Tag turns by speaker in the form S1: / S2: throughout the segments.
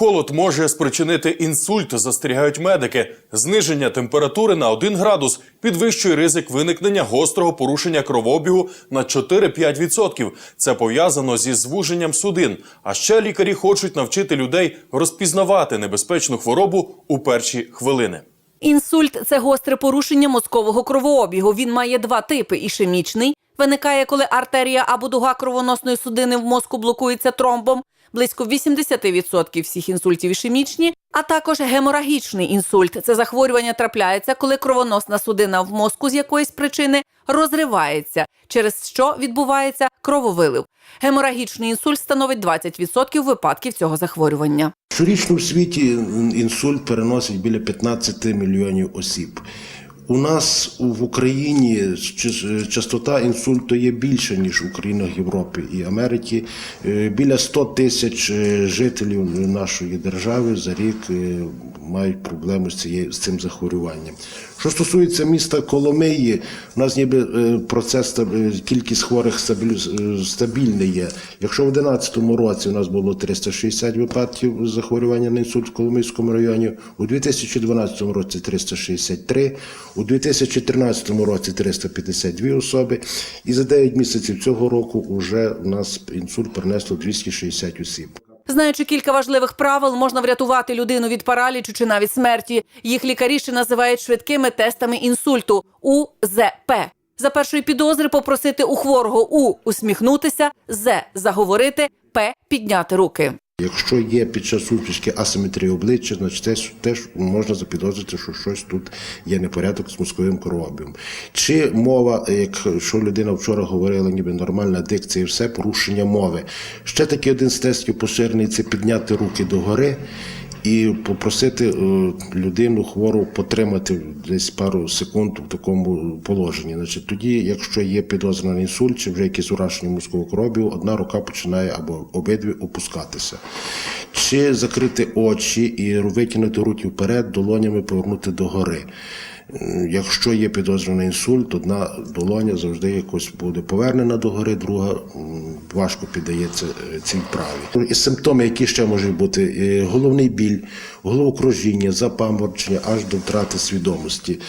S1: Холод може спричинити інсульт, застерігають медики. Зниження температури на 1 градус підвищує ризик виникнення гострого порушення кровообігу на 4-5%. Це пов'язано зі звуженням судин. А ще лікарі хочуть навчити людей розпізнавати небезпечну хворобу у перші хвилини.
S2: Інсульт це гостре порушення мозкового кровообігу. Він має два типи: ішемічний виникає, коли артерія або дуга кровоносної судини в мозку блокується тромбом. Близько 80% всіх інсультів ішемічні, а також геморагічний інсульт. Це захворювання трапляється, коли кровоносна судина в мозку з якоїсь причини розривається, через що відбувається крововилив. Геморагічний інсульт становить 20% випадків цього захворювання.
S3: Щорічно в світі інсульт переносить біля 15 мільйонів осіб. У нас в Україні частота інсульту є більша, ніж у країнах Європи і Америки. Е, Біля 100 тисяч е, жителів нашої держави за рік е, мають проблеми з цим захворюванням. Що стосується міста Коломиї, у нас ніби е, процес е, кількість хворих е, стабільний є. Якщо в 2011 році у нас було 360 випадків захворювання на інсульт в Коломийському районі, у 2012 році 363, у 2013 році 352 особи, і за 9 місяців цього року вже у нас інсульт перенесло 260 осіб.
S2: Знаючи кілька важливих правил, можна врятувати людину від паралічу чи навіть смерті. Їх лікарі ще називають швидкими тестами інсульту УЗП. За першої підозри попросити у хворого У усміхнутися, З заговорити, П підняти руки.
S3: Якщо є під час сутички асиметрія обличчя, значить теж, теж можна запідозрити, що щось тут є непорядок з мозковим коробом. Чи мова, як що людина вчора говорила, ніби нормальна дикція і все, порушення мови. Ще такий один з тестів поширений це підняти руки догори і попросити е, людину хвору потримати десь пару секунд в такому положенні. Значить, тоді, якщо є підозра на інсульт чи вже якісь ураження мозкового коробів, одна рука починає або обидві опускатися. Чи закрити очі і витягнути руки вперед, долонями повернути догори. Якщо є підозра на інсульт, одна долоня завжди якось буде повернена догори, друга важко піддається е, цій вправі. І симптоми, які ще можуть бути: е, головний біль, головокружіння, запаморочення аж до втрати свідомості,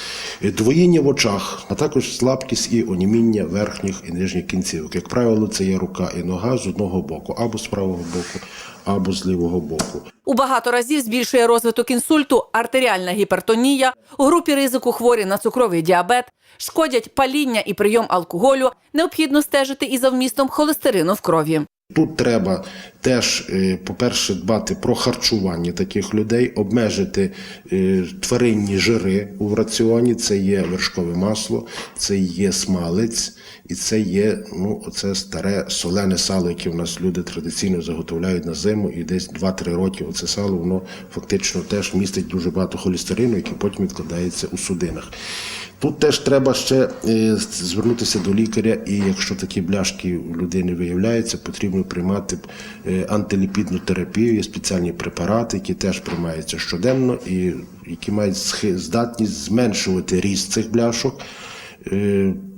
S3: е, двоїння в очах, а також слабкість і оніміння верхніх і нижніх кінцівок. Як правило, це є рука і нога з одного боку, або з правого боку, або з лівого боку.
S2: У багато разів збільшує розвиток інсульту, артеріальна гіпертонія, у групі ризику хворі на цукровий діабет, шкодять паління і прийом алкоголю. Необхідно стежити і за вмістом холестерину в крові.
S3: Тут треба теж, е, по-перше, дбати про харчування таких людей, обмежити е, тваринні жири у раціоні. Це є вершкове масло, це є смалець, і це є ну, оце старе солене сало, яке в нас люди традиційно заготовляють на зиму, і десь 2-3 роки оце сало воно фактично теж містить дуже багато холестерину, який потім відкладається у судинах. Тут теж треба ще е, звернутися до лікаря, і якщо такі бляшки у людини виявляються, потрібно приймати е, антиліпідну терапію. Є спеціальні препарати, які теж приймаються щоденно, і які мають здатність зменшувати ріст цих бляшок.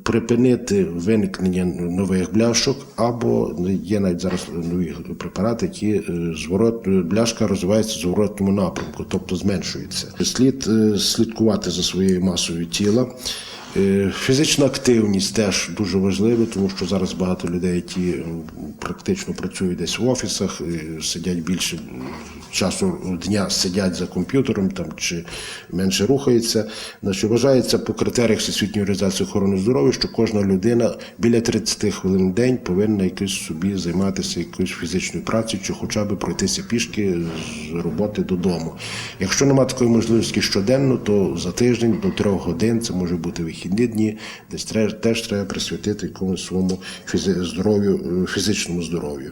S3: Е, Припинити виникнення нових бляшок, або є навіть зараз нові препарати, які е, зворот бляшка розвивається в зворотньому напрямку, тобто зменшується. Слід е, слідкувати за своєю масою тіла. Е, Фізична активність теж дуже важлива, тому що зараз багато людей, які практично працюють десь в офісах, е, сидять більше часу дня сидять за комп'ютером там чи менше рухаються. Значить, вважається по критеріях Всесвітньої організації охорони здоров'я, що кожна людина біля 30 хвилин в день повинна якось собі займатися якоюсь фізичною працею, чи хоча б пройтися пішки з роботи додому. Якщо немає такої можливості щоденно, то за тиждень до трьох годин це може бути вихідні дні, десь теж треба присвятити якомусь своєму здоров'ю, фізичному здоров'ю.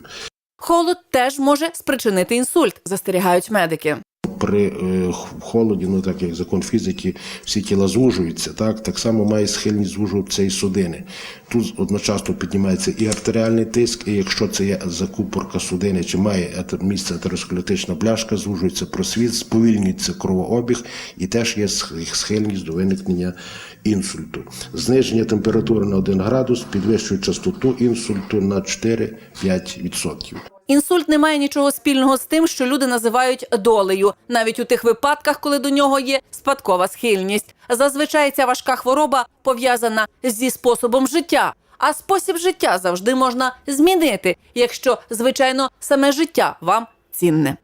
S2: Холод теж може спричинити інсульт, застерігають медики.
S3: При е, холоді, ну так як закон фізики, всі тіла звужуються, так, так само має схильність звужуватися і судини. Тут одночасно піднімається і артеріальний тиск, і якщо це є закупорка судини, чи має місце атеросклеротична бляшка, звужується просвіт, сповільнюється кровообіг і теж є схильність до виникнення інсульту. Зниження температури на 1 градус підвищує частоту інсульту на 4-5%.
S2: Інсульт не має нічого спільного з тим, що люди називають долею, навіть у тих випадках, коли до нього є спадкова схильність. Зазвичай ця важка хвороба пов'язана зі способом життя. А спосіб життя завжди можна змінити, якщо, звичайно, саме життя вам цінне.